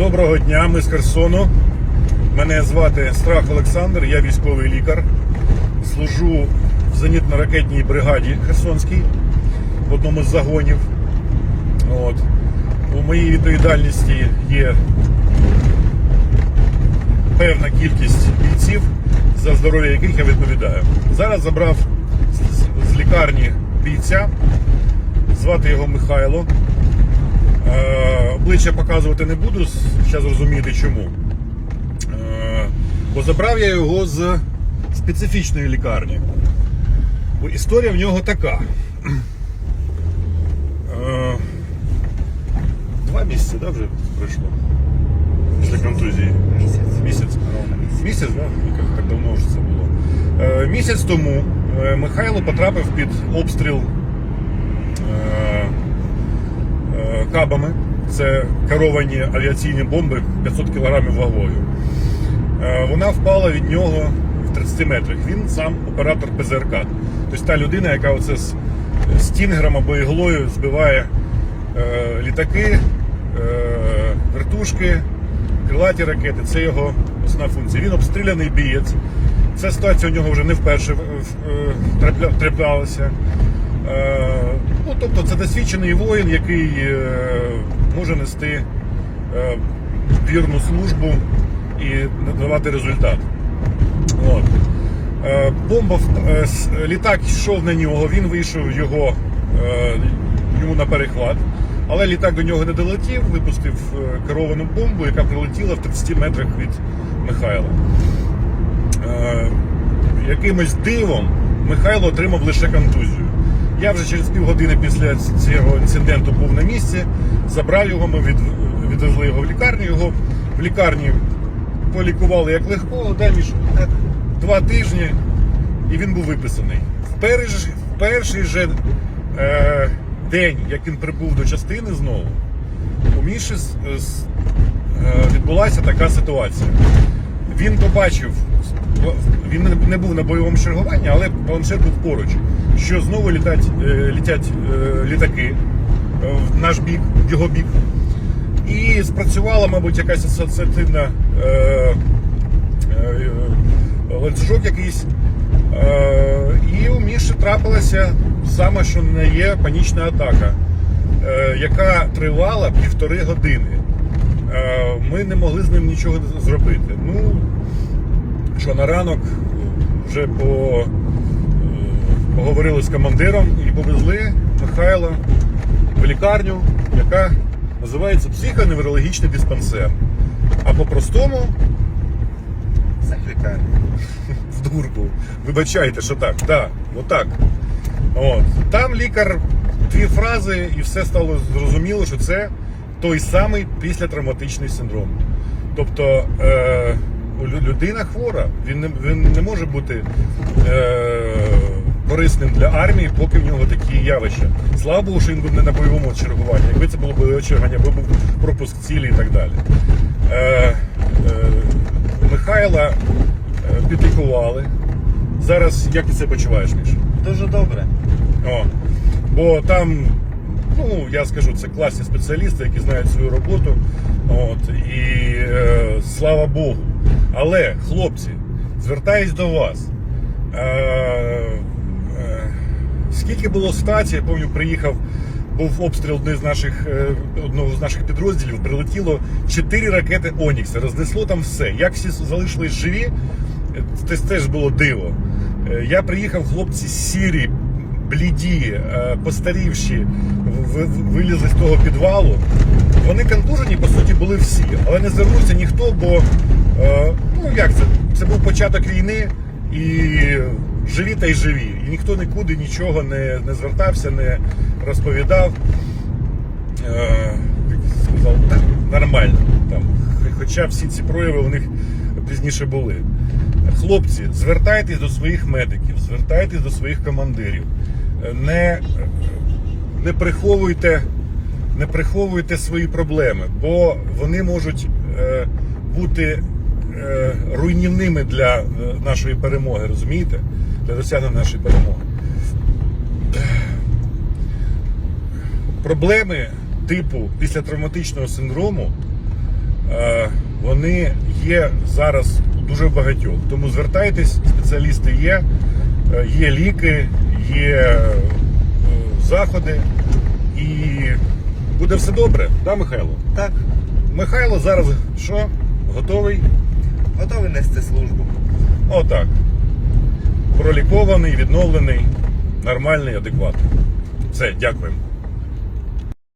Доброго дня, ми з Херсону. Мене звати Страх Олександр, я військовий лікар. Служу в зенітно-ракетній бригаді Херсонській в одному з загонів. От. У моїй відповідальності є певна кількість бійців, за здоров'я яких я відповідаю. Зараз забрав з- лікарні бійця, звати його Михайло. Е, Обличчя показувати не буду, зараз зрозумієте чому. Е, Бо забрав я його з специфічної лікарні. Бо історія в нього така. Е, Два місяці, да, вже пройшло? Після контузії. Місяць. Місяць. Місяць. Місяць, да? Так давно вже це було. Місяць тому Михайло потрапив під обстріл е, е, кабами. Це керовані авіаційні бомби 500 кг вагою. Е, Вона впала від нього в 30 метрах. Він сам оператор ПЗРК. Тобто та людина, яка оце з стінгером або іглою збиває е, літаки, е, вертушки, крилаті ракети. Це його основна функція. Він обстріляний бієць. Ця ситуація у нього вже не вперше траплялася. Е, Ну, тобто це досвідчений воїн, який е, може нести е, вірну службу і надавати результат. От. Бомба літак йшов на нього, він вийшов його йому на перехват, але літак до нього не долетів, випустив керовану бомбу, яка прилетіла в 30 метрах від Михайла. Якимось дивом Михайло отримав лише контузію. Я вже через півгодини після цього інциденту був на місці, забрав його, ми від, відвезли його в лікарню. Його в лікарні полікували як легкого, дай між два тижні, і він був виписаний. В перший, в перший же е, день, як він прибув до частини знову, у Міші з- з- е, відбулася така ситуація. Він побачив, він не- був на бойовому чергуванні, але планшет був поруч, що знову літать, е, літять е, літаки е, в наш бік, в його бік. І спрацювала, мабуть, якась асоціативна е, ланцюжок якийсь. І у Міші трапилася саме, що не є панічна атака, яка тривала півтори години. Е, ми не могли з ним нічого зробити. Ну, що на ранок вже по, е, поговорили з командиром і повезли Михайла в лікарню, яка називається психоневрологічний диспансер. А по-простому лікарня. в дурку. Вибачайте, що так. Да, отак. От. Там лікар дві фрази, і все стало зрозуміло, що це той самий післятравматичний синдром. Тобто е, людина хвора, він не, він не може бути е, корисним для армії, поки в нього такі явища. Слава Богу, що він був не на бойовому чергуванні. Якби це було бойове чергування, або був пропуск цілі і так далі. Е, е, Михайла е, підлікували. Зараз як ти себе почуваєш, Міш? Дуже добре. О, бо там, ну я скажу, це класні спеціалісти, які знають свою роботу. От, і е, слава Богу. Але, хлопці, звертаюсь до вас. Е, е, скільки було ситуацій, я пам'ятаю, приїхав, був обстріл однієї з наших, е, одного з наших підрозділів, прилетіло 4 ракети Онікса, рознесло там все. Як всі залишились живі, це теж було диво. Е, Я приїхав, хлопці з сірі, бліді, е, постарівші, вилізли з того підвалу. Вони контужені, по суті, були всі, але не звернувся ніхто, бо е, ну як це? Це був початок війни і живі та й живі. І ніхто нікуди нічого не, не звертався, не розповідав. Е, сказав, так, нормально. Там. Хоча всі ці прояви у них пізніше були. Хлопці, звертайтесь до своїх медиків, звертайтесь до своїх командирів. Не, не приховуйте, не приховуйте свої проблеми, бо вони можуть е, бути е, руйнівними для е, нашої перемоги, розумієте? Для досягнення нашої перемоги. Проблеми типу післятравматичного синдрому Е, Вони є зараз дуже багатьох. Тому звертайтесь, спеціалісти є, е, є ліки, є е, заходи, і буде все добре. Да, Михайло? Так, Михайло зараз що? Готовий? готовий нести службу. Отак. Пролікований, відновлений, нормальний, адекватний. Все, дякуємо.